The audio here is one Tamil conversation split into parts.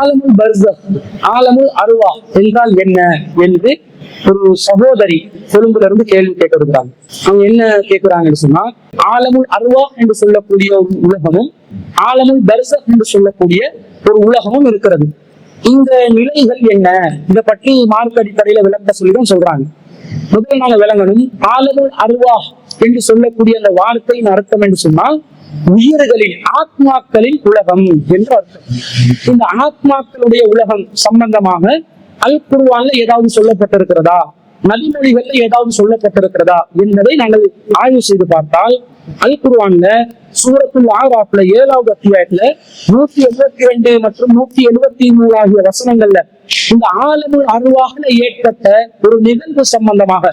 ஆலமுல் பர்சக் ஆலமுல் அருவா என்றால் என்ன என்று ஒரு சகோதரி கொழும்புல இருந்து கேள்வி கேட்டிருக்கிறாங்க. அவங்க என்ன கேட்கிறாங்கன்னு சொன்னா ஆலமுல் அருவா என்று சொல்லக்கூடிய ஒரு உலகமும் ஆலமுல் பர்சக் என்று சொல்லக்கூடிய ஒரு உலகமும் இருக்கிறது. இந்த நிலைகள் என்ன? இதை பற்றி மார்க் அடிப்படையில விளக்க சொல்லிதான் சொல்றாங்க. முதல் நாங்க விளங்கணும் ஆலமுல் அருவா என்று சொல்லக்கூடிய அந்த வார்த்தையின் அர்த்தம் என்று சொன்னால் உயிர்களின் ஆத்மாக்களின் உலகம் என்று அர்த்தம். இந்த ஆத்மாக்களுடைய உலகம் சம்பந்தமாக அல் குருவான ஏதாவது சொல்லப்பட்டிருக்கிறதா? நபிமொழிகள்ல ஏதாவது சொல்லப்பட்டிருக்கிறதா என்பதை நாங்கள் ஆய்வு செய்து பார்த்தால் அல் குருவான்ல சூரத்துல் ஆராப்ல ஏழாவது அத்தியாயத்துல நூத்தி எழுபத்தி ரெண்டு மற்றும் நூத்தி எழுபத்தி மூணு ஆகிய வசனங்கள்ல இந்த ஆலமுல் அருவாகல ஏற்பட்ட ஒரு நிகழ்வு சம்பந்தமாக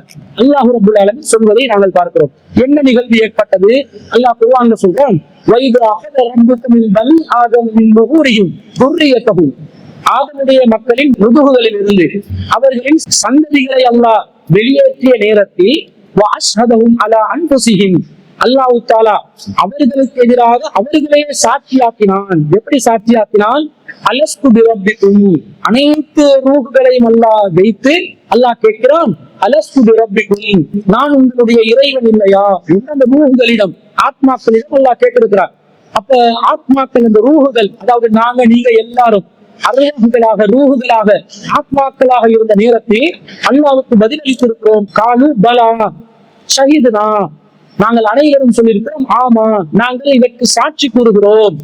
அல்லாஹ் ரபுல் ஆலமீன் சொல்வதை நாங்கள் பார்க்கிறோம். என்ன நிகழ்வு ஏற்பட்டது? அல்லாஹ் குர்ஆன்ல சொல்றான் வைதாக அகத ரப்புக்கும் மின் பனி ஆதம் மின் முகூரியும் துர்ரியத்தகும். ஆதனுடைய மக்களின் முதுகுகளில் இருந்து அவர்களின் சந்ததிகளை அல்லாஹ் வெளியேற்றிய நேரத்தில் வாஷ்ஹதஹும் அலா அன்புசிஹிம் அல்லாஹ் தாலா அவர்களுக்கு எதிராக அவர்களையே சாட்சியாக்கினான். எப்படி சாட்சியாக்கினான்? அலஸ்து பிரப்பிக்கும். அனைத்து ரூகுகளையும் அல்லாஹ் வைத்து அல்லாஹ் கேட்கிறான் அலஸ்து பிரப்பிக்கும். நான் உங்களுடைய இறைவன் இல்லையா? அந்த ரூகுகளிடம் ஆத்மாக்களிடம் அல்லாஹ் கேட்டிருக்கிறார். அப்ப ஆத்மாக்கள் இந்த ரூகுகள் அதாவது நாங்க நீங்க எல்லாரும் அருகங்களாக ரூகுகளாக ஆத்மாக்களாக இருந்த நேரத்தில் அல்லாவுக்கு பதிலளித்திருக்கிறோம். காலு பலா ஷஹீதுனா. நாங்கள் அனைவரும் சொல்லியிருக்கிறோம் ஆமா நாங்கள் இதற்கு சாட்சி கூறுகிறோம்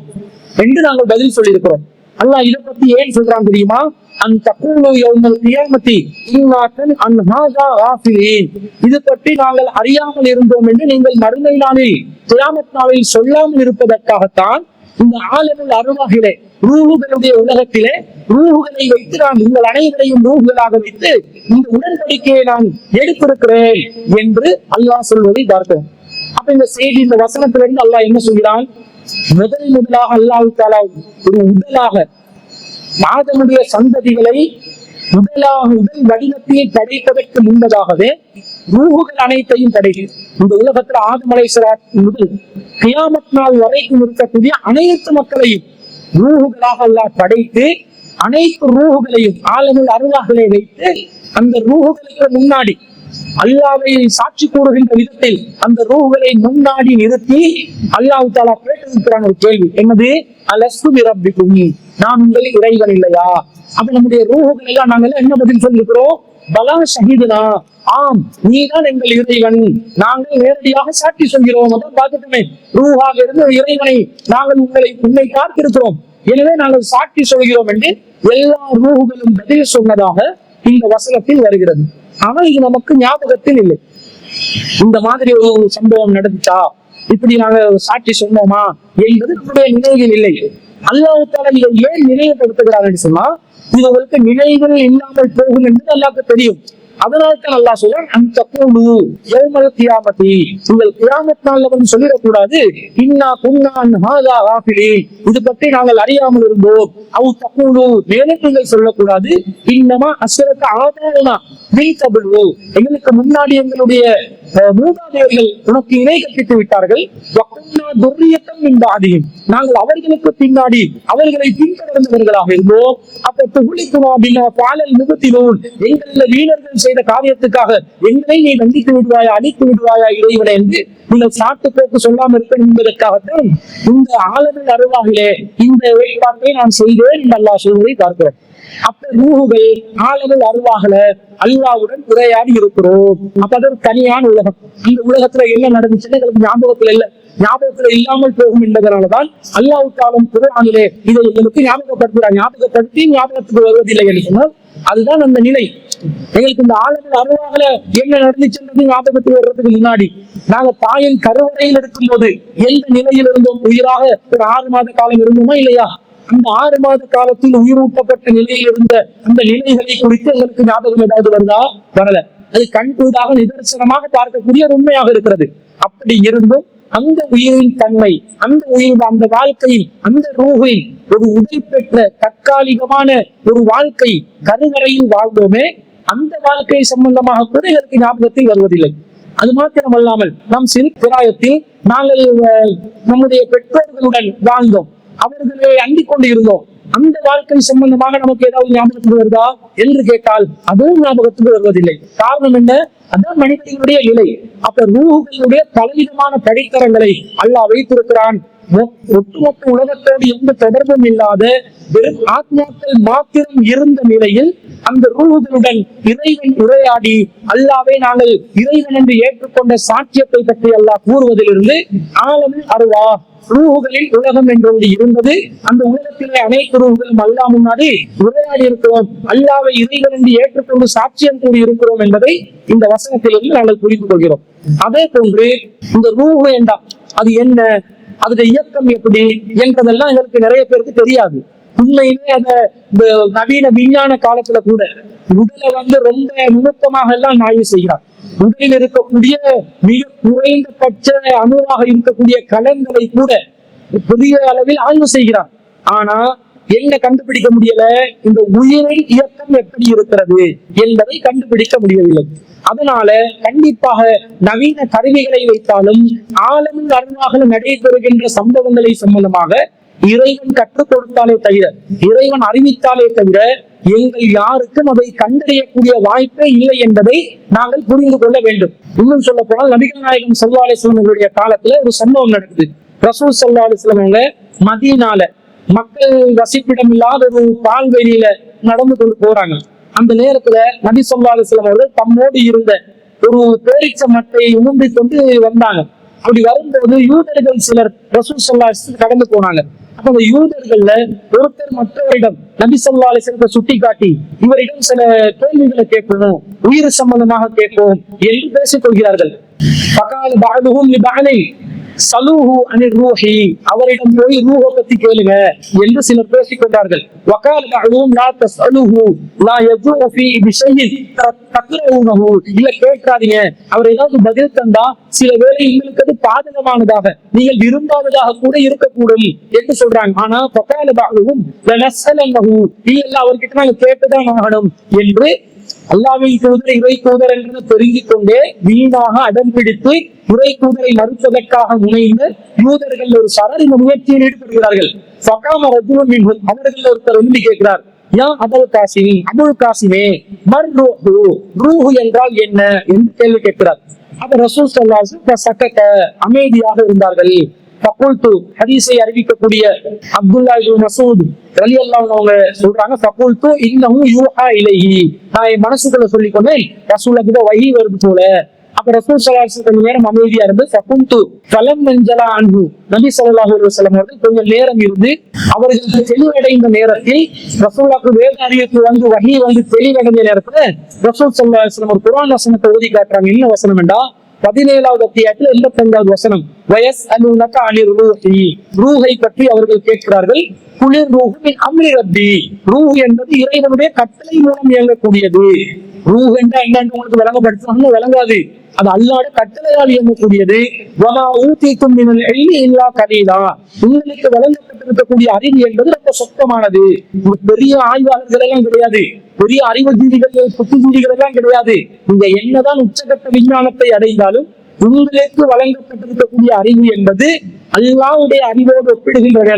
என்று நாங்கள் பதில் சொல்லியிருக்கிறோம். அல்லாஹ் இதை பத்தி ஏன் சொல்றான் தெரியுமா? அன் தக்கூலு யௌமல் கியாமத்தி இன்னாக்கன் அன் ஹாதா இது பற்றி நாங்கள் அறியாமல் இருந்தோம் என்று நீங்கள் மறுமை நாளில் கியாமத் நாளில் சொல்லாமல் இருப்பதற்காகத்தான் இந்த ஆலமில் அருவாகிலே ரூஹுகளுடைய உலகத்திலே ரூஹுகளை வைத்து நான் உங்கள் அனைவரையும் ரூஹுகளாக வைத்து இந்த உடன்படிக்கையை நான் எடுத்திருக்கிறேன் என்று அல்லாஹ் சொல்வதை பார்த்தோம் அப்ப இந்த செய்தி இந்த வசனத்திலிருந்து அல்லாஹ் என்ன சொல்கிறான்? முதல் முதலாக அல்லாஹு தாலா ஒரு உடலாக மாதனுடைய சந்ததிகளை முதலாக உடல் வடிவத்தை படைப்பதற்கு முன்பதாகவே ரூகுகள் அனைத்தையும் படைகள் இந்த உலகத்துல ஆதமலை முதல் கியாமத் நாள் வரைக்கும் இருக்கக்கூடிய அனைத்து மக்களையும் ரூகுகளாக அல்லாஹ் படைத்து அனைத்து ரூகுகளையும் ஆளுநர் அருளாகளை வைத்து அந்த ரூகுகளுக்கு முன்னாடி அல்லாவை சாட்சி கூறுகின்ற விதத்தில் அந்த ரூகுகளை முன்னாடி நிறுத்தி அல்லாஹு தாலா கேட்டிருக்கிறான் ஒரு கேள்வி. என்னது? அலஸ்து பிரப்பிக்கும். நான் உங்களை இறைவன் இல்லையா? அப்ப நம்முடைய ரூகுகள் எல்லாம் நாங்கள் என்ன பதில் சொல்லிருக்கிறோம்? பலா ஷஹீதுனா ஆம் நீதான் எங்கள் இறைவன். நாங்கள் நேரடியாக சாட்சி சொல்கிறோம். அதான் பார்த்துட்டுமே ரூஹாக இருந்த இறைவனை நாங்கள் உங்களை உன்னை பார்த்திருக்கிறோம். எனவே நாங்கள் சாட்சி சொல்கிறோம் என்று எல்லா ரூகுகளும் பதில் சொன்னதாக இந்த வசனத்தில் வருகிறது. ஆனால் இது நமக்கு ஞாபகத்தில் இல்லை. இந்த மாதிரி ஒரு சம்பவம் நடந்துச்சா? இப்படி நாங்க சாட்சி சொன்னோமா? என்பது நம்முடைய நினைவில் இல்லை. அல்லாஹ் தாலா இதை ஏன் நினைவுபடுத்துகிறார்கள் சொன்னா இது உங்களுக்கு நினைவில் இல்லாமல் போகும் என்பது அல்லாஹ்க்கு தெரியும். அதனால தான் சொல்றான் அந்த கூடு யௌமல் கியாமத்தி. உங்கள் கியாமத் நாள்ல வந்து சொல்லிடக்கூடாது இன்னா குன்னான் ஹாதா ஆஃபிலி இது பற்றி நாங்கள் அறியாமல் இருந்தோம். அவு தக்கூடு மேலும் நீங்கள் சொல்லக்கூடாது இன்னமா அசுரத்த ஆதாரமா. எங்களுக்கு முன்னாடி எங்களுடைய மூதாதையர்கள் உனக்கு இணை கற்பித்து விட்டார்கள். நாங்கள் அவர்களுக்கு பின்னாடி அவர்களை பின்தொடர்ந்தவர்களாக இருந்தோம். அப்ப துகுளிக்குமா அப்படின்னா பாலல் எங்களில் வீரர்கள் செய்த காரியத்துக்காக எங்களை நீ தண்டித்து விடுவாயா அழித்து விடுவாயா இறைவனை என்று நீங்கள் சாட்டு போக்கு சொல்லாமல் இருக்க என்பதற்காகத்தான் இந்த ஆளுநர் அருவாகிலே இந்த வெளிப்பாட்டை நான் செய்தேன் என்று அல்லாஹ் சொல்வதை பார்க்கிறோம். அப்ப ரூஹுகள் ஆளுநர் அருவாகல அல்லாவுடன் உரையாடி இருக்கிறோம். அப்ப அது ஒரு தனியான உலகம். அந்த உலகத்துல என்ன நடந்துச்சுன்னு எங்களுக்கு ஞாபகத்துல இல்ல. ஞாபகத்துல இல்லாமல் போகும் என்பதனாலதான் அல்லாஹ் தாலும் குரானிலே இதை எங்களுக்கு ஞாபகப்படுத்துகிறார் ஞாபகப்படுத்தி ஞாபகத்துக்கு வருவதில்லை என்று சொன்னால் அதுதான் அந்த நிலை. எங்களுக்கு இந்த ஆளுநர் அருவாகல என்ன நடந்துச்சுன்றது ஞாபகத்துக்கு வர்றதுக்கு முன்னாடி நாங்க தாயின் கருவறையில் இருக்கும் போது எந்த நிலையில் இருந்தோம் உயிராக ஒரு ஆறு மாத காலம் இருந்தோமா இல்லையா? அந்த ஆறு மாத காலத்தில் உயிரூட்டப்பட்ட நிலையில் இருந்த அந்த நிலைகளை குறித்து எங்களுக்கு ஞாபகம் ஏதாவது வருதா வரல. அது கண்கூடாக நிதர்சனமாக பார்க்கக்கூடிய உண்மையாக இருக்கிறது. அப்படி இருந்தும் அந்த உயிரின் தன்மை அந்த உயிர் அந்த வாழ்க்கையில் அந்த ரூகில் ஒரு உடல் பெற்ற தற்காலிகமான ஒரு வாழ்க்கை கருவறையில் வாழ்ந்தோமே அந்த வாழ்க்கை சம்பந்தமாக கூட எனக்கு ஞாபகத்தில் வருவதில்லை. அது மாத்திரமல்லாமல் நம் சிறு பிராயத்தில் நாங்கள் நம்முடைய பெற்றோர்களுடன் வாழ்ந்தோம். அவர்களை அண்டிக் கொண்டு இருந்தோம். அந்த வாழ்க்கை சம்பந்தமாக நமக்கு ஏதாவது ஞாபகத்துக்கு வருதா என்று கேட்டால் அதுவும் ஞாபகத்துக்கு வருவதில்லை. காரணம் என்ன? அதான் மனிதர்களுடைய நிலை அப்ப ரூஹுகளுடைய பலவிதமான படித்தரங்களை அல்லாஹ் வைத்திருக்கிறான். ஒட்டுமொத்த உலகத்தோடு எந்த தொடர்பும் இல்லாத வெறும் ஆத்மாக்கள் மாத்திரம் இருந்த நிலையில் அந்த ரூஹுகளுடன் இறைவன் உரையாடி அல்லாவே நாங்கள் இறைவன் என்று ஏற்றுக்கொண்ட சாட்சியத்தை பற்றி அல்லாஹ் கூறுவதிலிருந்து ஆலமில் அருவா. ரூஹுகளில் உலகம் என்று ஒன்று இருந்தது. அந்த உலகத்திலே அனைத்து ரூஹுகளும் அல்லா முன்னாடி உரையாடி இருக்கிறோம். அல்லாவை இறைவன் என்று ஏற்றுக்கொண்டு சாட்சியம் கூடி இருக்கிறோம் என்பதை இந்த வசனத்திலிருந்து நாங்கள் புரிந்து கொள்கிறோம். அதே போன்று இந்த ரூ வேண்டாம். அது என்ன? அதோட இயக்கம் எப்படி? என்பதெல்லாம் எங்களுக்கு நிறைய பேருக்கு தெரியாது. உண்மையிலே அத நவீன விஞ்ஞான காலத்துல கூட உடலை வந்து ரொம்ப நுணுக்கமாக எல்லாம் ஆய்வு செய்கிறார். உடலில் இருக்கக்கூடிய மிக குறைந்தபட்ச அணுவாக இருக்கக்கூடிய கலன்களை கூட பெரிய அளவில் ஆய்வு செய்கிறார். ஆனா என்ன கண்டுபிடிக்க முடியல? இந்த உயிரின் இயக்கம் எப்படி இருக்கிறது என்பதை கண்டுபிடிக்க முடியவில்லை. அதனால கண்டிப்பாக நவீன கருவிகளை வைத்தாலும் ஆழமும் அருளாக நடைபெறுகின்ற சம்பவங்களை சம்பந்தமாக இறைவன் கற்றுக் கொடுத்தாலே தவிர இறைவன் அறிவித்தாலே தவிர எங்கள் யாருக்கும் அதை கண்டறியக்கூடிய வாய்ப்பே இல்லை என்பதை நாங்கள் புரிந்து கொள்ள வேண்டும். இன்னும் சொல்ல போனால் நபிகள் நாயகம் சல்லா அலிஸ்லாம் காலத்துல ஒரு சம்பவம் நடக்குது. ரசூல் சல்லா அலிஸ்லாம் அவங்க மக்கள் வசிப்பிடம் இல்லாத ஒரு பால்வெளியில நடந்து கொண்டு போறாங்க. அந்த நேரத்துல நபி சொல்லா அலிஸ்லாம் அவர்கள் தம்மோடு இருந்த ஒரு பேரிச்ச மட்டை உணர்ந்து கொண்டு வந்தாங்க. அப்படி வரும்போது யூதர்கள் சிலர் ரசூல் சொல்லா கடந்து போனாங்க. அப்ப அந்த யூதர்கள்ல ஒருத்தர் மற்றவரிடம் நபி சொல்லா அலிஸ்லத்தை சுட்டி காட்டி இவரிடம் சில கேள்விகளை கேட்கணும் உயிர் சம்பந்தமாக கேட்போம் என்று பேசிக் கொள்கிறார்கள். பகால் பாதுகும் சலூஹு அனில் ரூஹி அவரிடம் போய் ரூஹ பத்தி கேளுங்க என்று சிலர் பேசிக் கொண்டார்கள் வக்கால் பஅதுஹும் லா தஸ்அலுஹு லா யஜூ ஃபீ பிஷைஇன் தக்ரவுனஹு இல்ல கேட்காதீங்க. அவர் ஏதாவது பதில் தந்தா சில வேளை உங்களுக்கு அது பாதகமானதாக நீங்கள் விரும்பாததாக கூட இருக்கக்கூடும் என்று சொல்றாங்க. ஆனா வக்கால் பஅதுஹும் லனஸ்அலன்னஹு இல்ல அவர்கிட்ட நாங்க கேட்டுதான் ஆகணும் என்று அல்லாவின் தூதர் இறை தூதர் என்று தெரிந்து கொண்டே வீணாக அடம் பிடித்து இறை தூதரை மறுப்பதற்காக முனைந்து யூதர்கள் ஒரு சரரி முயற்சியில் ஈடுபடுகிறார்கள். சகாம ரஜுலுன் அவர்கள் ஒருத்தர் வந்து கேட்கிறார் யா அபுல் காசிமி அபுல் காசிமே மர் ரூஹு ரூஹு என்றால் என்ன? என்று கேள்வி கேட்கிறார். அப்ப ரசூல் சல்லாஹு சக்கத்த அமைதியாக இருந்தார்கள். ஃபகுல்து ஹதீஸை அறிவிக்கக்கூடிய அப்துல்லா இப்னு மசூத் ரலியல்லாஹு அன்ஹு அவங்க சொல்றாங்க ஃபகுல்து இன்னஹு யூஹா இலைஹி நான் என் மனசுக்குள்ள சொல்லிக்கொண்டேன். ரசூலுக்கு தான் வஹி வருது போல. அப்ப ரசூல் ஸல்லல்லாஹு அலைஹி கொஞ்ச நேரம் அமைதியா இருந்து ஃபகுல்து ஃபலம் மஞ்சளா அன்பு நபி ஸல்லல்லாஹு அலைஹி வஸல்லம் அவர்கள் கொஞ்சம் நேரம் இருந்து அவர்கள் தெளிவடைந்த நேரத்தில் ரசூலுக்கு வேத அறிவிப்பு வந்து வஹி வந்து தெளிவடைந்த நேரத்துல ரசூல் ஸல்லல்லாஹு அலைஹி வஸல்லம் ஒரு குர்ஆன் வசனத்தை ஓதி காட்டுறாங்க. என்ன வசனம் என்றா பதினேழாவது அத்தியாயத்துல எண்பத்தி ஐந்தாவது வசனம். வயஸ் அலுனக அனிர் ரூஹி ரூஹை பற்றி அவர்கள் கேட்கிறார்கள். குளிர் ரூஹு மின் அம்ரி ரப்பி. ரூஹ் என்பது இறைவனுடைய கட்டளை மூலம் இயங்கக்கூடியது. ரூஹ் என்றா என்னன்னு உங்களுக்கு விளங்கப்படுத்தணும்னு விளங்காது. அது அல்லாட கட்டளையால் இயங்கக்கூடியது. வமா ஊத்திக்கும் எள்ளி இல்லா கலீலா. உங்களுக்கு விளங்கப்பட்டிருக்கக்கூடிய அறிவு என்பது ரொம்ப சொத்தமானது. பெரிய ஆய்வாளர்கள் எல்லாம் கிடையாது. பெரிய அறிவுஜீவிகள் புத்திஜீவிகள் எல்லாம் கிடையாது. நீங்க என்னதான் உச்சகட்ட விஞ்ஞானத்தை அடைந்தாலும் உங்களுக்கு வழங்கப்பட்டிருக்கக்கூடிய அறிவு என்பது அல்லாவுடைய அறிவோடு ஒப்பிடுகின்ற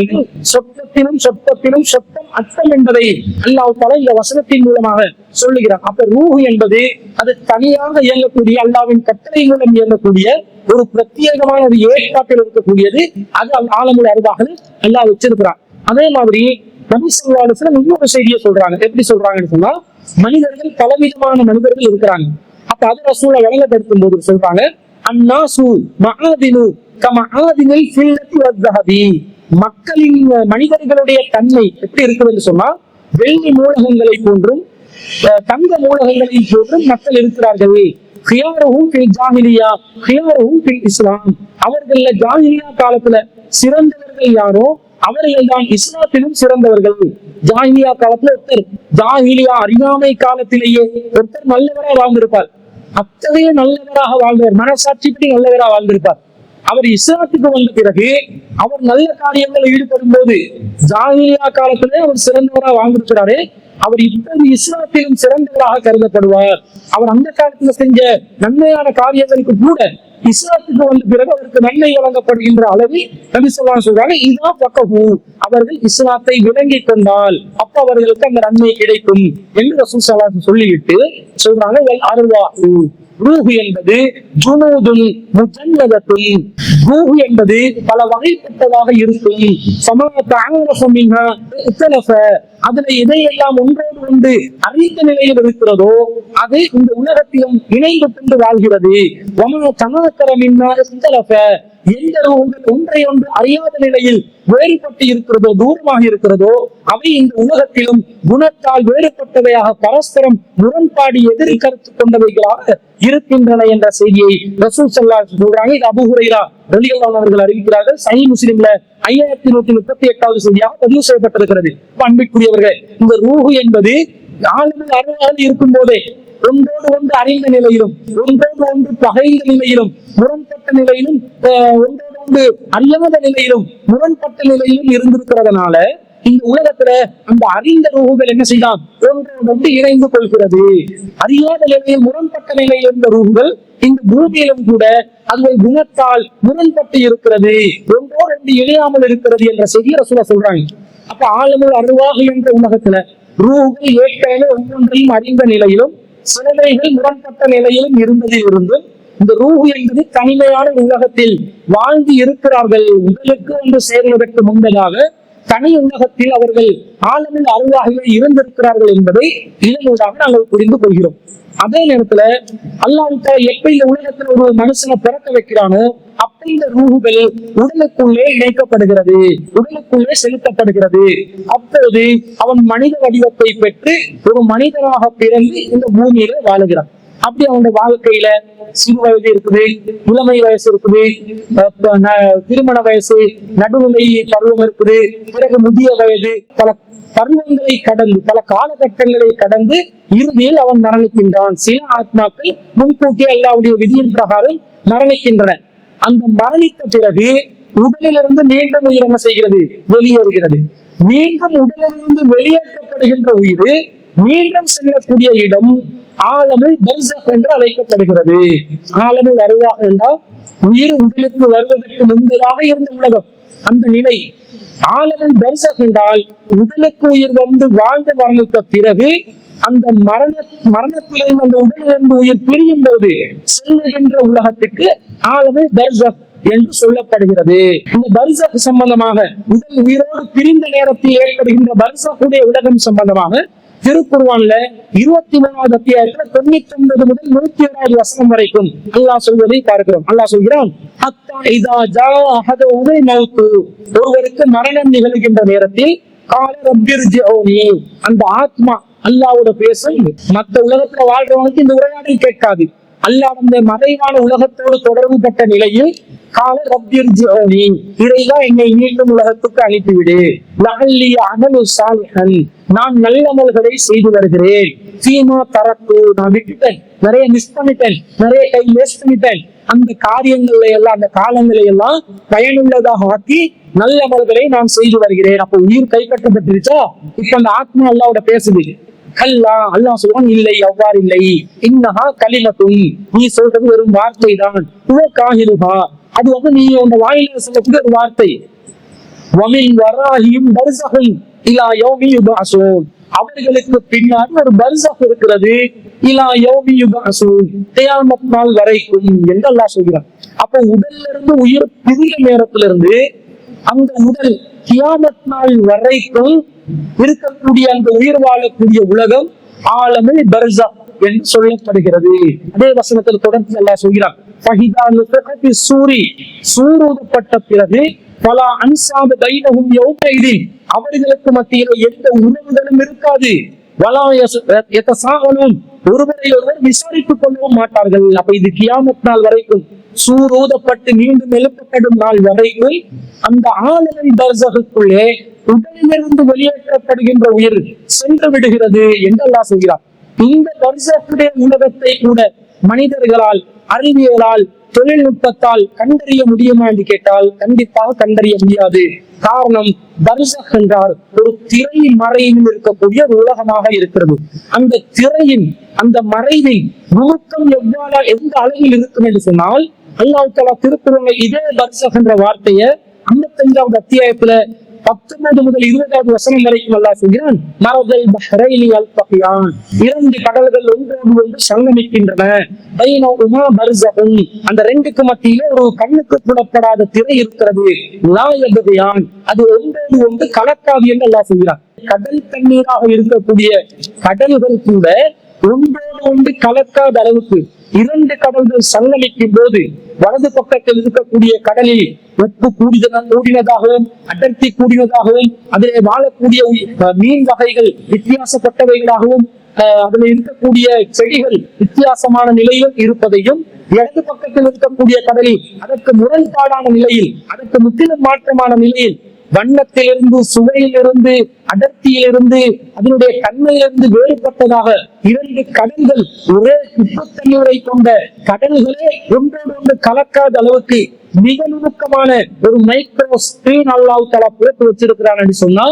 சொத்தத்திலும் சொத்தத்திலும் சொத்தம் அர்த்தம் என்பதை அல்லாஹ் தலை இந்த வசனத்தின் மூலமாக சொல்லுகிறார் அப்ப ரூஹ் என்பது அது தனியாக இயங்கக்கூடிய அல்லாவின் கட்டளை மூலம் இயங்கக்கூடிய ஒரு பிரத்யேகமான ஒரு ஏற்பாட்டில் இருக்கக்கூடியது. அது ஆலமுடைய அறிவாக அல்லாஹ் வச்சிருக்கிறார் அதே மாதிரி நபி சில இன்னொரு செய்தியை சொல்றாங்க. எப்படி சொல்றாங்கன்னு சொன்னா மனிதர்கள் பலவிதமான மனிதர்கள் இருக்கிறாங்க. அப்ப அது ரசூலை வழங்கப்படுத்தும் போது சொல்றாங்க அந்நாசு மகாதினு கமஆதினில் ஃபில்லத்தி வஸ்ஸஹபி மக்களின் மனிதர்களுடைய தன்மை எப்படி இருக்குதுன்னு சொன்னா வெள்ளி மூலகங்களை போன்றும் அஹ், தங்க மூலகங்களை போன்றும் மக்கள் இருக்கிறார்கள். ஜாஹிலியா இஸ்லாம். அவர்கள ஜாஹிலியா காலத்துல சிறந்தவர்கள் யாரோ அவர்கள் தான் இஸ்லாத்திலும் சிறந்தவர்கள். ஜாஹிலியா காலத்துல ஒருத்தர். ஜாஹிலியா அறியாமை காலத்திலேயே ஒருத்தர் நல்லவராக வாழ்ந்திருப்பார். அத்தகைய நல்லவராக வாழ்ந்தவர் மனசாட்சிப்படி நல்லவராக வாழ்ந்திருப்பார். அவர் இஸ்லாத்துக்கு வந்த பிறகு அவர் நல்ல காரியங்களில் ஈடுபடும் போது ஜாகிலியா காலத்திலே அவர் சிறந்தவராக வாழ்ந்திருக்கிறாரு அவர் இப்போது இஸ்லாத்திலும் சிறந்தவராக கருதப்படுவார். அவர் அந்த காலத்துல செஞ்ச நன்மையான காரியங்களுக்கு கூட இஸ்லாத்துக்கு வந்த பிறகு அவருக்கு நன்மை வழங்கப்படுகின்ற அளவில் நபி சொல்லா சொல்றாங்க இதுதான் பக்கஹு. அவர்கள் இஸ்லாத்தை விளங்கி கொண்டால் அப்ப அவர்களுக்கு அந்த நன்மை கிடைக்கும் என்று ரசூல் ஸல்லல்லாஹு சொல்லிவிட்டு சொல்றாங்க "வல் ரூஹு என்பது ஜுனூதுன் முஜன்னதத்துன். ரூஹு என்பது பல வகைப்பட்டதாக இருக்கும். சம தஅரஃப அதுல எதையெல்லாம் ஒன்றோடு ஒன்று அறிந்த நிலையில் இருக்கிறதோ அது இந்த உலகத்திலும் இணைந்து கொண்டு வாழ்கிறது. வம தனக்கர அறியாத நிலையில் வேறுபட்டு இருக்கிறதோ தூரமாக இருக்கிறதோ அவை இந்த உலகத்திலும் குணத்தால் வேறுபட்டவையாக பரஸ்பரம் முரண்பாடு எதிர் கருத்து கொண்டவைகளாக இருக்கின்றன என்ற செய்தியை ரசூல் சல்லா சொல்றாங்க. இது அபுஹுரைரா ஹுரைரா அவர்கள் அறிவிக்கிறார்கள். சஹி முஸ்லிம்ல ஐயாயிரத்தி நூத்தி முப்பத்தி எட்டாவது செய்தியாக பதிவு செய்யப்பட்டிருக்கிறது. அன்பிற்குரியவர்கள் இந்த ரூஹு என்பது ஆளுநர் அருளால் இருக்கும் போதே ஒன்றோடு ஒன்று அறிந்த நிலையிலும் ஒன்றோடு ஒன்று பகைந்த நிலையிலும் முரண்பட்ட நிலையிலும் ஆஹ், ஒன்றோடு ஒன்று அறியாத நிலையிலும் முரண்பட்ட நிலையிலும் இருந்திருக்கிறதுனால இந்த உலகத்துல அந்த அறிந்த ரூகுகள் என்ன செய்யலாம் ஒன்றோடு இணைந்து கொள்கிறது. அறியாத நிலையில் முரண்பட்ட நிலையில் இருந்த ரூகுகள் இந்த பூமியிலும் கூட அதுவை குணத்தால் முரண்பட்டு இருக்கிறது. ஒன்றோடு ஒன்று இணையாமல் இருக்கிறது என்ற செய்தியை ரசூலா சொல்றாங்க. அப்ப ஆளுநர் அருவாக என்ற உலகத்துல ரூகள் ஏற்கனவே ஒவ்வொன்றையும் அறிந்த நிலையிலும் சிலவைகள் முரண்பட்ட நிலையிலும் இருந்ததில் இருந்து இந்த ரூஹு என்பது தனிமையான உலகத்தில் வாழ்ந்து இருக்கிறார்கள். உடலுக்கு என்று சேர்வதற்கு முன்பதாக தனி உலகத்தில் அவர்கள் ஆளுநர் அருவாகிலே இருந்திருக்கிறார்கள் என்பதை இதனூடாக நாங்கள் புரிந்து கொள்கிறோம். அதே நேரத்துல அல்லாஹ் எப்ப இந்த உலகத்துல ஒரு மனுஷனை பிறக்க வைக்கிறானோ அப்ப இந்த ரூகுகள் உடலுக்குள்ளே இணைக்கப்படுகிறது உடலுக்குள்ளே செலுத்தப்படுகிறது. அப்போது அவன் மனித வடிவத்தை பெற்று ஒரு மனிதனாக பிறந்து இந்த பூமியில வாழுகிறான். அப்படி அவனுடைய வாழ்க்கையில சிறு வயது இருக்குது இளமை வயசு இருக்குது திருமண வயசு நடுநிலை பருவம் இருக்குது பிறகு முதிய வயது பல பருவங்களை கடந்து பல காலகட்டங்களை கடந்து இறுதியில் அவன் மரணிக்கின்றான். சில ஆத்மாக்கள் முன்கூட்டியே அல்லாவுடைய விதியின் பிரகாரம் மரணிக்கின்றன. அந்த மரணித்த பிறகு உடலிலிருந்து மீண்டும் உயிர் என்ன செய்கிறது? வெளியேறுகிறது. மீண்டும் உடலிலிருந்து வெளியேற்றப்படுகின்ற உயிர் மீண்டும் செல்லக்கூடிய இடம் ஆலமில் பர்சக் என்று அழைக்கப்படுகிறது. ஆலமில் அருவாக என்றால் உயிர் உடலுக்கு வருவதற்கு முன்பதாக இருந்த உலகம். அந்த நிலை ஆலமில் பர்சக் என்றால் உடலுக்கு உயிர் வந்து வாழ்ந்து மரணித்த பிறகு அந்த மரண மரணத்திலிருந்து அந்த உடலிலிருந்து உயிர் பிரியும் போது செல்லுகின்ற உலகத்துக்கு ஆலமில் பர்சக் என்று சொல்லப்படுகிறது. இந்த பர்சக் சம்பந்தமாக உடல் உயிரோடு பிரிந்த நேரத்தில் ஏற்படுகின்ற பர்சக்குடைய உலகம் சம்பந்தமாக திருக்குர்வான்ல இருபத்தி மூணாவது அத்தியாயத்துல தொண்ணூத்தி ஒன்பது முதல் நூத்தி ஏழாவது வசனம் வரைக்கும் அல்லாஹ் சொல்வதை பார்க்கிறோம். அல்லாஹ் சொல்கிறான் இதா ஜா ஒருவருக்கு மரணம் நிகழ்கின்ற நேரத்தில் கால ரப்பிர்ஜிஊனி அந்த ஆத்மா அல்லாவோட பேசும் மத்த உலகத்துல வாழ்றவனுக்கு இந்த உரையாடல் கேட்காது. அல்லாஹ் அந்த மறைவான உலகத்தோடு தொடர்பு பட்ட நிலையில் கால ரப்பிர்ஜிஊனி இறைவா என்னை மீண்டும் உலகத்துக்கு அனுப்பிவிடு. லஅல்லி அகலு சாலிஹன் நான் நல்லமல்களை செய்து வருகிறேன். சீமா தரப்பு நான் விட்டுட்டேன். நிறைய மிஸ் பண்ணிட்டேன். நிறைய கை வேஸ்ட் பண்ணிட்டேன். அந்த காரியங்களை எல்லாம் அந்த காலங்களை எல்லாம் பயனுள்ளதாக ஆக்கி நல்லமல்களை நான் செய்து வருகிறேன். அப்போ உயிர் கைப்பற்றப்பட்டிருச்சா இப்ப அந்த ஆத்மா அல்லாவோட பேசுது. கல்லா அல்லாஹ் சொல்லுவான் இல்லை அவ்வாறு இல்லை. இன்னஹா கலிமத்தும் நீ சொல்றது வெறும் வார்த்தை தான் காகிருகா அது வந்து நீ உங்க வாயில சொல்லக்கூடிய ஒரு வார்த்தை. வமின் வராகியும் பரிசகம் இலா யோமி யுபாசூன் அவர்களுக்கு பின்னால் ஒரு பர்சக் இருக்கிறது. இலா யோமி யுபாசூன் கியாமத் நாள் வரைக்கும் என்று அல்லா சொல்கிறான். அப்போ உடல்ல இருந்து உயிர் பிரிய நேரத்திலிருந்து அந்த உடல் கியாமத் நாள் வரைக்கும் இருக்கக்கூடிய அந்த உயிர் வாழக்கூடிய உலகம் ஆலமே பர்சா என்று சொல்லப்படுகிறது. அதே வசனத்தில் தொடர்ந்து அல்லாஹ் சொல்கிறார் சூரி. சூரூதப்பட்ட பிறகு பல அன்சாப தைனகும் யௌமைதி அவர்களுக்கு மத்தியில் எந்த உணவுகளும் இருக்காது. வலா ஒருவரை ஒருவர் விசாரித்துக் கொள்ளவும் மாட்டார்கள். அப்ப இது கியாமத் நாள் வரைக்கும் சூரூதப்பட்டு மீண்டும் எழுப்பப்படும் நாள் வரைக்கும் அந்த ஆளுநர் தர்சகுக்குள்ளே உடலிலிருந்து வெளியேற்றப்படுகின்ற உயிர் சென்று விடுகிறது என்று அல்லாஹ் சொல்கிறார். இந்த தர்சகுடைய உலகத்தை கூட மனிதர்களால் அறிவியலால் தொழில்நுட்பத்தால் கண்டறிய முடியுமா என்று கேட்டால் கண்டிப்பாக கண்டறிய முடியாது. காரணம் தர்சக் என்றால் ஒரு திரை மறைவில் இருக்கக்கூடிய ஒரு உலகமாக இருக்கிறது. அந்த திரையின் அந்த மறைவின் நுணுக்கம் எவ்வாறு எந்த அளவில் இருக்கும் என்று சொன்னால் அல்லாஹ் தலா திருக்குறளை இதே பர்சக் என்ற வார்த்தையை ஐம்பத்தஞ்சாவது அத்தியாயத்துல பத்தொன்பது முதல் இருபதாவது வசனம் வரைக்கும் அல்லா சொல்கிறான் மரதல் பஹ்ரைனி இரண்டு கடல்கள் ஒன்றோடு ஒன்று சங்கமிக்கின்றன. பைனஹுமா பர்ஸஹும் அந்த ரெண்டுக்கு மத்தியில ஒரு கண்ணுக்கு புலப்படாத திரை இருக்கிறது. லா அது ஒன்றோடு ஒன்று கலக்காது என்று அல்லா சொல்கிறான். கடல் தண்ணீராக இருக்கக்கூடிய கடல்கள் கூட ஒன்றோடு ஒன்று கலக்காத அளவுக்கு இரண்டு கடல்கள் சங்கமிக்கும் போது வலது பக்கத்தில் இருக்கக்கூடிய கடலில் வெப்பு கூடியதா கூடினதாகவும் அடர்த்தி கூடினதாகவும் அதிலே வாழக்கூடிய மீன் வகைகள் வித்தியாசப்பட்டவைகளாகவும் அஹ் அதில் இருக்கக்கூடிய செடிகள் வித்தியாசமான நிலையில் இருப்பதையும் இடது பக்கத்தில் இருக்கக்கூடிய கடலில் அதற்கு முரண்பாடான நிலையில் அதற்கு முற்றிலும் மாற்றமான நிலையில் வண்ணத்திலிருந்து சுவையிலிருந்து அடர்த்தியிலிருந்து அதனுடைய தன்மையிலிருந்து வேறுபட்டதாக இரண்டு கடல்கள் ஒரே உப்புத்தண்ணீரை கொண்ட கடல்களே ஒன்றோடு ஒன்று கலக்காத அளவுக்கு மிக நுணுக்கமான ஒரு மைக்ரோ ஸ்கிரீன் அல்லாஹ் தலா போட்டு வச்சிருக்கிறான் என்று சொன்னா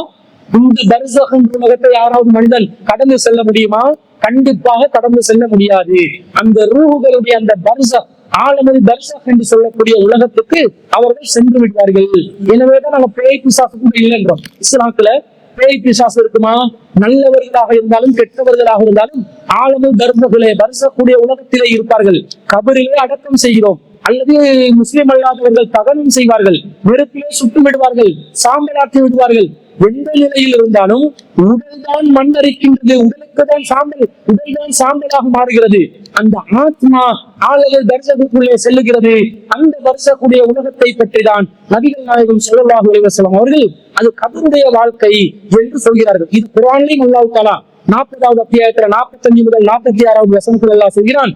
இந்த பரிசகம் உலகத்தை யாராவது மனிதன் கடந்து செல்ல முடியுமா? கண்டிப்பாக கடந்து செல்ல முடியாது. அந்த ரூஹுகளுடைய அந்த பர்சக் ஆழமல் பர்சக் என்று சொல்லக்கூடிய உலகத்துக்கு அவர்கள் சென்று விடுவார்கள் எனவேதான் நாங்க பேய் பிசாசு கூட இல்லைன்றோம் இஸ்லாத்துல பேய் பிசாசு இருக்குமா? நல்லவர்களாக இருந்தாலும் கெட்டவர்களாக இருந்தாலும் ஆழமல் தர்மகளே தரிசக்கூடிய உலகத்திலே இருப்பார்கள். கபரிலே அடக்கம் செய்கிறோம். அல்லது முஸ்லிம் அல்லாதவர்கள் தகனம் செய்வார்கள். வெறுப்பிலே சுட்டு விடுவார்கள். சாம்பலாக்கி விடுவார்கள். எந்த நிலையில் இருந்தாலும் உடல்தான் மண்ணரிக்கின்றது உடலுக்கு தான் சாம்பல் உடல்தான் சாம்பலாக மாறுகிறது. அந்த ஆத்மா ஆளுகள் தரிசகத்துக்குள்ளே செல்லுகிறது. அந்த தரிசக்கூடிய உலகத்தை பற்றிதான் நபிகள் நாயகம் சொல்லலாக உலகம் அவர்கள் அது கபருடைய வாழ்க்கை என்று சொல்கிறார்கள். இது குர்ஆன்லயும் அல்லாஹ் நாற்பதாவது அத்தியாயத்துல நாற்பத்தஞ்சு முதல் நாற்பத்தி ஆறாவது வசனத்துல எல்லாம் சொல்கிறான்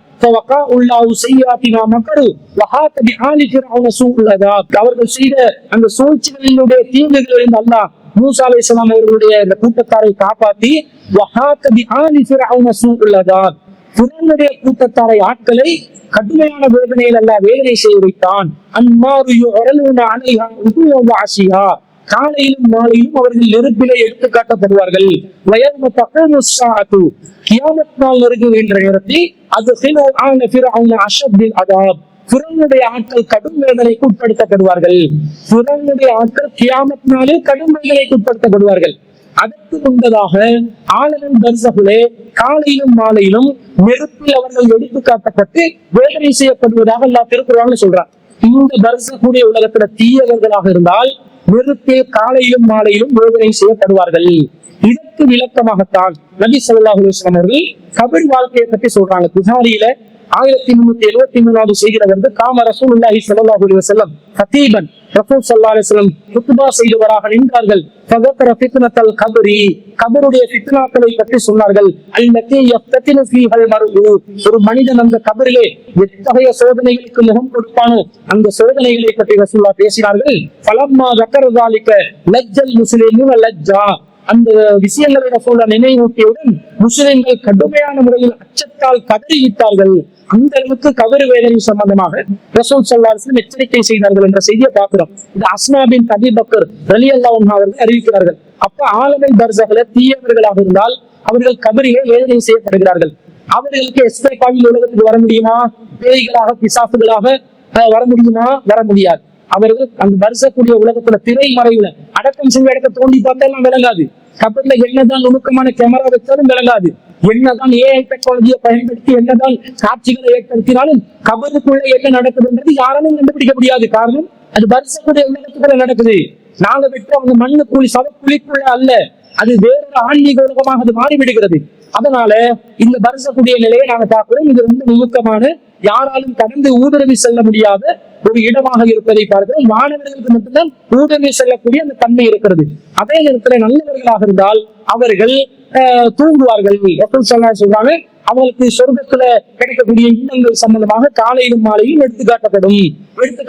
செய்யாத்தினா அவர்கள் செய்த அந்த சூழ்ச்சிகளினுடைய தீங்குகளிலிருந்து அல்லாஹ் மூசா அலைஹிஸ்ஸலாம் அவர்களுடைய இந்த கூட்டத்தாரை காப்பாத்தி வஹாத பிஆலி கூட்டத்தாரை ஆட்களை கடுமையான வேதனையில் அல்லாஹ் வேதனை செய்ய வைத்தான். காலையிலும் மாலையிலும் அவர்கள் நெருப்பிலே எடுத்து காட்டப்படுவார்கள். வயல்ம தகமு கியாமத் நாள் நெருங்குகின்ற நேரத்தில் அது ஹிலோ அதாப். ஃபிரௌனுடைய ஆட்கள் கடும் வேதனைக்கு உட்படுத்தப்படுவார்கள். ஃபிரௌனுடைய ஆட்கள் கியாமத்தினாலே கடும் வேதனைக்கு உட்படுத்தப்படுவார்கள். அதற்கு முன்பதாக ஆலயம் தரிசகுலே காலையிலும் மாலையிலும் நெருப்பில் அவர்கள் எடுத்து காட்டப்பட்டு வேதனை செய்யப்படுவதாக எல்லா திருக்குறான்னு சொல்றார் இந்த தரிசக்கூடிய உலகத்துல தீயவர்களாக இருந்தால் நெருப்பில் காலையிலும் மாலையிலும் வேதனை செய்யப்படுவார்கள். இதற்கு விளக்கமாகத்தான் நபி சல்லாஹ் அவர்கள் கபர் வாழ்க்கையை பற்றி சொல்றாங்க. புகாரியில ஆயிரத்தி முன்னூத்தி எழுபத்தி மூணாவது செய்கிற வந்து காம ரசூலுல்லாஹி ஸல்லல்லாஹு அலைஹி வஸல்லம் ஹதீபன் ரசூல் ஸல்லல்லாஹு அலைஹி வஸல்லம் குத்பா செய்தவராக நின்றார்கள் ஃபதக்கர ஃபித்னத்தல் கபரி கபருடைய ஃபித்னாக்களை பற்றி சொன்னார்கள் அல்லதி யஃப்ததினு ஃபீஹல் மர்உ ஒரு மனிதன் அந்த கபரிலே எத்தகைய சோதனைகளுக்கு முகம் கொடுப்பானோ அந்த சோதனைகளை பற்றி ரசூலுல்லாஹ் பேசினார்கள் ஃபலம்மா ذكر ذلك லஜ்ஜல் முஸ்லிமீன லஜ்ஜா அந்த விஷயங்களை சொல்ற நினைவூட்டியவுடன் முஸ்லிம்கள் கடுமையான முறையில் அச்சத்தால் கதறிவிட்டார்கள். அந்த அளவுக்கு கபரு வேதனை சம்பந்தமாக ரசூல் சல்லாஹ் எச்சரிக்கை செய்தார்கள் என்ற செய்தியை பார்க்கிறோம். இது அஸ்மா பின் பக்கர் ரலி அல்லாஹ் அவர்கள் அறிவிக்கிறார்கள். அப்ப ஆலமை தர்சகல தீயவர்களாக இருந்தால் அவர்கள் கபரிலே வேதனை செய்யப்படுகிறார்கள். அவர்களுக்கு எஸ்பை ஆகி உலகத்துக்கு வர முடியுமா? பேய்களாக பிசாசுகளாக வர முடியுமா? வர முடியாது. அவர்கள் அந்த வருஷக்கூடிய உலகத்துல திரை மறைவுல அடக்கம் செய்ய இடத்த தோண்டி பார்த்தாலும் விளங்காது. கப்பல்ல என்னதான் நுணுக்கமான கேமரா வைத்தாலும் விளங்காது. என்னதான் ஏஐ டெக்னாலஜியை பயன்படுத்தி என்னதான் காட்சிகளை ஏற்படுத்தினாலும் கபருக்குள்ள என்ன நடக்குதுன்றது யாராலும் கண்டுபிடிக்க முடியாது. காரணம் அது வருஷக்கூடிய உலகத்துக்குள்ள நடக்குது. நாங்க விட்டு அவங்க மண்ணு கூலி சவக்குழிக்குள்ள அல்ல. அது வேறொரு ஆன்மீக உலகமாக அது மாறிவிடுகிறது. அதனால இந்த வருஷக்கூடிய நிலையை நாங்க பார்க்கிறோம் இது ரொம்ப நுணுக்கமான யாராலும் கடந்து ஊடுருவி செல்ல முடியாத ஒரு இடமாக இருப்பதை பார்க்கிறோம். மாணவர்களுக்கு மட்டும்தான் ஊடுருவி செல்லக்கூடிய அந்த தன்மை இருக்கிறது. அதே நேரத்தில் நல்லவர்களாக இருந்தால் அவர்கள் ஆஹ், தூங்குவார்கள். எப்படி ஸல்லல்லாஹு சொல்றாங்க அவங்களுக்கு சொர்க்கத்துல கிடைக்கக்கூடிய இன்னங்கள் சம்பந்தமாக காலையிலும் மாலையும் எடுத்துக்காட்டப்படும்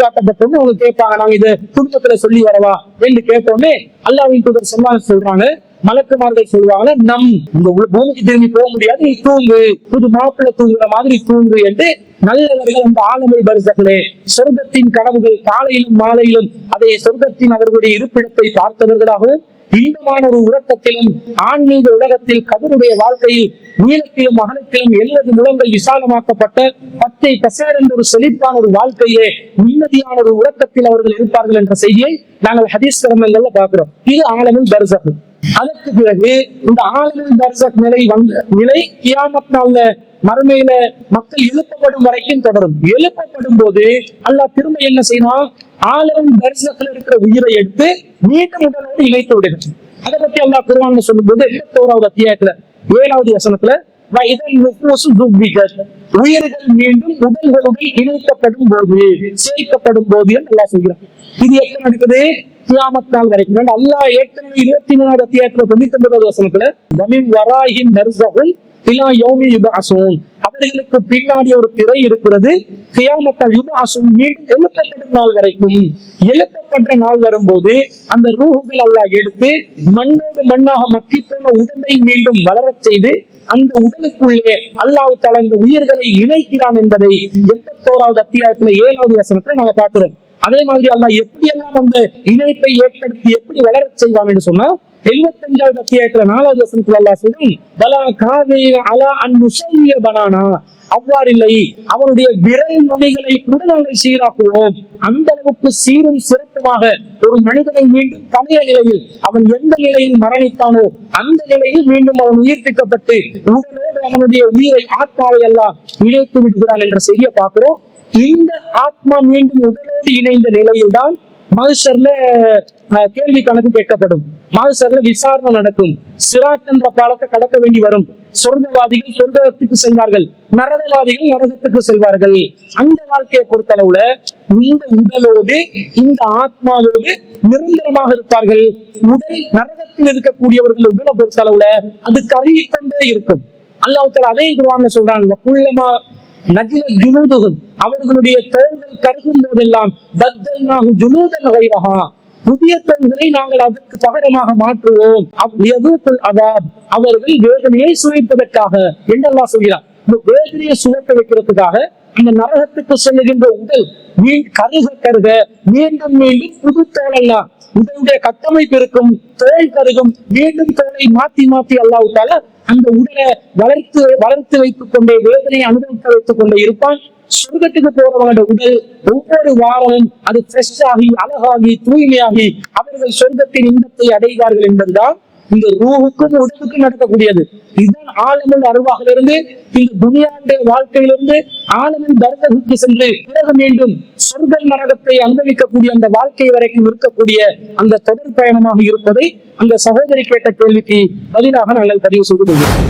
காட்டப்படும். அவங்க கேட்பாங்க. நாங்க இதை குடும்பத்துல சொல்லி வரவா? என்று கேட்டோமே அல்லாவின் தூதர் சொல்லாங்க சொல்றாங்க மலக்குமார்கள் சொல்லுவாங்க நம் இந்த பூமிக்கு திரும்பி போக முடியாது நீ தூங்கு. புது மாப்பிள்ள தூங்குற மாதிரி தூங்கு என்று நல்லவர்கள் அந்த ஆலமை பரிசர்களே சொர்க்கத்தின் கனவுகள் காலையிலும் மாலையிலும் அதை சொர்க்கத்தின் அவர்களுடைய இருப்பிடத்தை பார்த்தவர்களாகவும் இன்பமான ஒரு உறக்கத்திலும் ஆன்மீக உலகத்தில் கதருடைய வாழ்க்கையில் நீளத்திலும் அகலத்திலும் எழுபது முழங்கள் விசாலமாக்கப்பட்ட பத்தை பசேர் என்ற ஒரு செழிப்பான ஒரு வாழ்க்கையே நிம்மதியான ஒரு உறக்கத்தில் அவர்கள் இருப்பார்கள் என்ற செய்தியை நாங்கள் ஹதீஸ் கிரமங்கள்ல பார்க்கிறோம். இது ஆலமில் பரிசகு அதற்கு பிறகு இந்த ஆளுநர் பரிசக் நிலை வந்த நிலை கியாமத் நாள்ல மறுமையில மக்கள் எழுப்பப்படும் வரைக்கும் தொடரும். எழுப்பப்படும் போது அல்லாஹ் திரும்ப என்ன செய்யணும் ஆலமில் பரிசக்கில் இருக்கிற உயிரை எடுத்து மீண்டும் உடலோடு இணைத்து விடுகிறது அதை பத்தி அல்லாஹ் சொல்லும் சொல்லும்போது இருபத்தோராவது அத்தியாயத்துல ஏழாவது வசனத்துல உயிர்கள் மீண்டும் உடல்களுடன் இணைக்கப்படும் போது சேர்க்கப்படும் போது நல்லா அல்லாஹ் இது எப்ப நடக்குது கியாமத் நாள் வரைக்கும். அல்லாஹ் ஏற்கனவே இருபத்தி மூணாவது அத்தியாயத்துல தொண்ணூத்தி ஒன்பதாவது வசனத்துல இலா அவர்களுக்கு பின்னாடி ஒரு திரை இருக்கிறது. கியாமத்தால் யுபஅஸூன் மீண்டும் எழுப்பப்படும் நாள் வரைக்கும். எழுத்தப்பட்ட நாள் வரும்போது அந்த ரூஹுகள் அல்லாஹ் எடுத்து மண்ணோடு மண்ணாக மக்கி போன உடலை மீண்டும் வளரச் செய்து அந்த உடலுக்குள்ளே அல்லாஹ் தலா இந்த உயிர்களை இணைக்கிறான் என்பதை எண்பத்தோராவது அத்தியாயத்துல ஏழாவது வசனத்துல நாங்க பாக்குறோம் அதே மாதிரி அல்லாஹ் எப்படியெல்லாம் அந்த இணைப்பை ஏற்படுத்தி எப்படி வளரச் செய்வான் என்று சொன்னா எழுபத்தஞ்சாவது அத்தியாயத்துல நாலாவது வசனத்துல அல்லாஹ் சொல்லும் பலா காவே அலா அன் பனானா அவ்வாறில்லை அவனுடைய விரல் நுனிகளை கூட நாங்கள் சீராக்குவோம். அந்த அளவுக்கு சீரும் சிறப்புமாக ஒரு மனிதனை மீண்டும் பழைய நிலையில் அவன் எந்த நிலையில் மரணித்தானோ அந்த நிலையில் மீண்டும் அவன் உயிர்ப்பிக்கப்பட்டு உடனே அவனுடைய உயிரை ஆத்மாவை எல்லாம் இணைத்து விடுகிறான் என்ற செய்தியை பார்க்கிறோம். இந்த ஆத்மா மீண்டும் உடலோடு இணைந்த நிலையில்தான் மனுஷர்ல கேள்வி கணக்கு கேட்கப்படும். மனுஷர்ல விசாரணை நடக்கும். சிராத் என்ற பாலத்தை கடக்க வேண்டி வரும். சொர்க்கவாதிகள் சொர்க்கத்துக்கு செல்வார்கள். நரகவாதிகள் நரகத்துக்கு செல்வார்கள். அந்த வாழ்க்கையை பொறுத்தளவுல இந்த உடலோடு இந்த ஆத்மாவோடு நிரந்தரமாக இருப்பார்கள். உடல் நரகத்தில் இருக்கக்கூடியவர்கள் உடலை பொறுத்தளவுல அது கருகிக்கொண்டே இருக்கும். அல்லாவுத்தர் அதே குர்ஆன்ல சொல்றாங்க குள்ளமா நகில ஜுனூதுகும் அவர்களுடைய தோள்கள் கருகும் போதெல்லாம் பத்தல்னாகு ஜுனூதன் வைரஹா புதிய தோள்களை நாங்கள் அதற்கு பகரமாக மாற்றுவோம். அவர்கள் வேதனையை சுவைப்பதற்காக என்றெல்லாம் சொல்கிறார். இந்த வேதனையை சுவைக்க வைக்கிறதுக்காக அந்த நரகத்துக்கு செல்லுகின்ற உடல் மீன் கருக கருக மீண்டும் மீண்டும் புது தோலெல்லாம் உடலுடைய கட்டமைப்பு இருக்கும் தோல் கருகும் மீண்டும் தோலை மாத்தி மாத்தி அல்லாவிட்டால அந்த உடலை வளர்த்து வளர்த்து வைத்துக் கொண்டே வேதனை அனுபவிக்க வைத்துக் கொண்டே இருப்பான். சொர்க்கத்துக்கு போறவங்களோட உடல் ஒவ்வொரு வாரமும் அது ஃப்ரெஷ் ஆகி அழகாகி தூய்மையாகி அவர்கள் சொர்க்கத்தின் இன்பத்தை அடைவார்கள் என்பதுதான் இந்த ரூஹுக்கும் உடலுக்கும் நடக்கக்கூடியது. இதுதான் ஆழமல் அருவாகிலிருந்து இந்த துனியாவுடைய வாழ்க்கையிலிருந்து ஆழமின் தர்ககுக்கு சென்று பிறகு மீண்டும் சொர்க்க நரகத்தை அனுபவிக்கக்கூடிய அந்த வாழ்க்கை வரைக்கும் இருக்கக்கூடிய அந்த தொடர் பயணமாக இருப்பதை அந்த சகோதரி கேட்ட கேள்விக்கு பதிலாக நாங்கள் பதிவு செய்து கொள்கிறோம்.